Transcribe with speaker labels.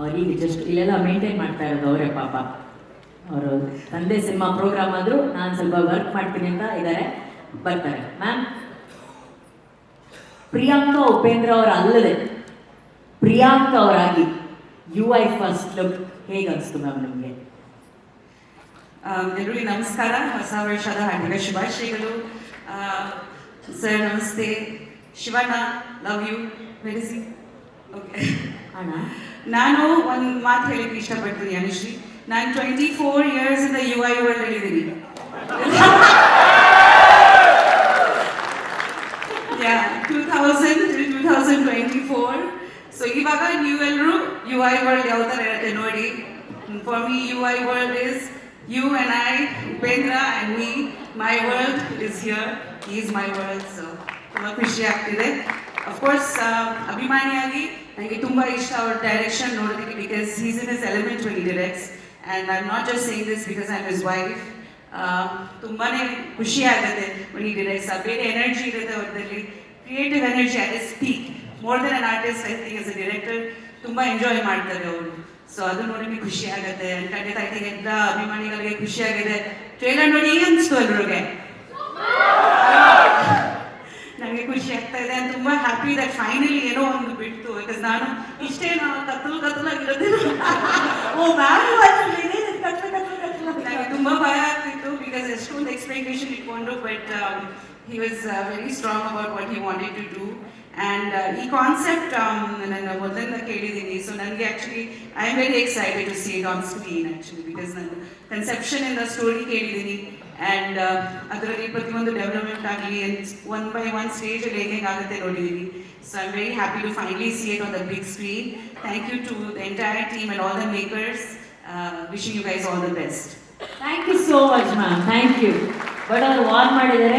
Speaker 1: ಅವ್ರಿಗೆ ಜಸ್ಟ್ ಇಲ್ಲೆಲ್ಲ ಮೇಂಟೈನ್ ಮಾಡ್ತಾ ಇರೋದು ಅವರೇ ಪಾಪ. ಅವರು ತಂದೆ ಸಿನಿಮಾ ಪ್ರೋಗ್ರಾಮ್ ಆದರೂ ನಾನು ಸ್ವಲ್ಪ ವರ್ಕ್ ಮಾಡ್ತೀನಿ ಅಂತ ಇದ್ದಾರೆ ಬರ್ತಾರೆ. ಮ್ಯಾಮ್ ಪ್ರಿಯಾಂಕಾ ಉಪೇಂದ್ರ ಅವರ ಅಲ್ಲದೆ ಪ್ರಿಯಾಂಕಾ ಅವರಾಗಿ ಯು ಐ ಫಸ್ಟ್ ಲುಕ್ ಹೇಗೆ ಅನಿಸ್ತು ಮ್ಯಾಮ್ ನಿಮಗೆ?
Speaker 2: ಎಲ್ಲರಿಗೂ ನಮಸ್ಕಾರ. ಹೊಸ ವರ್ಷದ ಹಾರ್ದಿಕ ಶುಭಾಶಯಗಳು. ಸರ್ ನಮಸ್ತೆ. ಶಿವಣ್ಣ ಲವ್ ಯು ಮೆಡಿಸಿ ಓಕೆ
Speaker 1: ಅಣ್ಣ
Speaker 2: ನಾನು ಒಂದು ಮಾತು ಹೇಳಿಕ್ಕೆ ಇಷ್ಟಪಡ್ತೀನಿ ಅನುಶ್ರೀ. ನಾನು ಟ್ವೆಂಟಿ ಫೋರ್ ಇಯರ್ಸ್ ಇಂದ ಯು ಐ ವರ್ಲ್ಡ್ ಹೇಳಿದ್ದೀನಿ two thousand two twenty four so ಇವಾಗ ನೀವೆಲ್ಲರೂ ಯು ಐ ವರ್ಲ್ಡ್ ಯಾವ ಥರ ಇರುತ್ತೆ ನೋಡಿ. For me U I world is you and I Upendra and me my world is here is my world so ತುಂಬ ಖುಷಿ ಆಗ್ತಿದೆ. ಅಫ್ಕೋರ್ಸ್ ಅಭಿಮಾನಿಯಾಗಿ ನನಗೆ ತುಂಬ ಇಷ್ಟ ಅವ್ರ ಡೈರೆಕ್ಷನ್ ನೋಡೋದಕ್ಕೆ because he's in is element when directs and I not just saying this because I is wife ತುಂಬಾ ಖುಷಿ ಆಗುತ್ತೆ he directs. ಆ ಬೇರೆ ಎನರ್ಜಿ ಇರುತ್ತೆ ಅವ್ರದ್ದಲ್ಲಿ creative energy is speak more then an artist I think as a director ತುಂಬ enjoy ಮಾಡ್ತಾರೆ ಅವರು. So ಅದು ನೋಡಿ ಖುಷಿ ಆಗುತ್ತೆ. ಖಂಡಿತ ಐ ಥಿಂಕ್ ಎಲ್ಲ ಅಭಿಮಾನಿಗಳಿಗೆ ಖುಷಿ ಆಗಿದೆ. ಟ್ರೇಲರ್ ನೋಡಿ ಅನಿಸ್ತು ಎಲ್ರಿಗೆ ನನಗೆ ಖುಷಿ ಆಗ್ತಾ ಇದೆ and ತುಂಬಾ ಹ್ಯಾಪಿ ದಟ್ ಫೈನಲಿ ಏನೋ ಒಂದು ಬಿಡ್ತು. ಬಿಕಾಸ್ ನಾನು ಇಷ್ಟೇ ನಾನು ಕತ್ತಲು ಕತ್ತಲಾಗಿರೋದಿಲ್ಲ ಓ ಮ್ಯಾಮ್ ನನಗೆ ತುಂಬಾ ಭಯ ಆಗ್ತಿತ್ತು. ಬಿಕಾಸ್ ಎಷ್ಟೊಂದು ಎಕ್ಸ್ಪೆಕ್ಟೇಷನ್ ಇಟ್ಕೊಂಡು but he was very strong about what he wanted to do and ಈ ಕಾನ್ಸೆಪ್ಟ್ ನನ್ನ ಮೊದಲಿಂದ ಕೇಳಿದ್ದೀನಿ. ಸೊ ನನಗೆ actually I am very excited to see it on screen actually because ನಾನು ಕನ್ಸೆಪ್ಷನ್ ಇಂದ ಸ್ಟೋರಿ ಕೇಳಿದ್ದೀನಿ. ಆ್ಯಂಡ್ ಅದರಲ್ಲಿ ಪ್ರತಿಯೊಂದು ಡೆವಲಪ್ಮೆಂಟ್ ಆಗಲಿ ಒನ್ ಬೈ ಒನ್ ಸ್ಟೇಜಲ್ಲಿ ಹೇಗೆ ಆಗುತ್ತೆ ನೋಡಿದ್ದೀನಿ so I am very happy to finally see it on the big screen thank you to the entire team and all the makers wishing you guys all the best
Speaker 1: thank you so much ma'am thank you but ಅವ್ರು warn ಮಾಡಿದ್ದಾರೆ